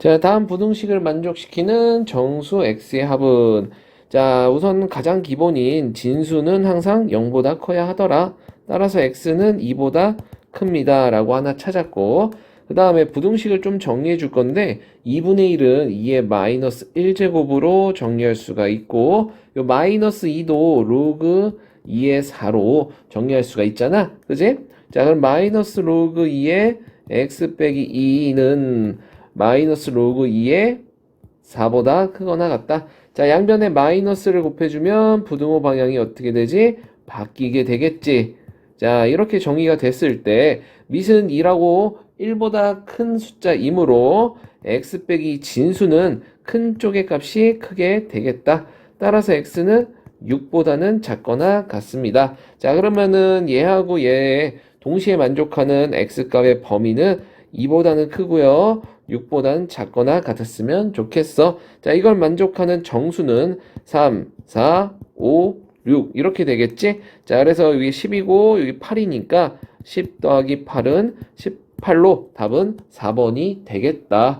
자, 다음 부등식을 만족시키는 정수 x의 합은 자, 우선 가장 기본인 진수는 항상 0보다 커야 하더라. 따라서 x는 2보다 큽니다. 라고 하나 찾았고 그 다음에 부등식을 좀 정리해 줄 건데 2분의 1은 2의 마이너스 1제곱으로 정리할 수가 있고 요 마이너스 2도 로그 2의 4로 정리할 수가 있잖아. 그지? 자, 그럼 마이너스 로그 2의 x 빼기 2는 마이너스 로그 2의 4보다 크거나 같다. 자, 양변에 마이너스를 곱해주면 부등호 방향이 어떻게 되지? 바뀌게 되겠지. 자, 이렇게 정의가 됐을 때 밑은 2라고 1보다 큰 숫자이므로 x 빼기 진수는 큰 쪽의 값이 크게 되겠다. 따라서 x는 6보다는 작거나 같습니다. 자, 그러면은 얘하고 얘 동시에 만족하는 x값의 범위는 2보다는 크고요. 6보다는 작거나 같았으면 좋겠어. 자, 이걸 만족하는 정수는 3, 4, 5, 6 이렇게 되겠지? 자, 그래서 여기 10이고 여기 8이니까 10 더하기 8은 18로 답은 4번이 되겠다.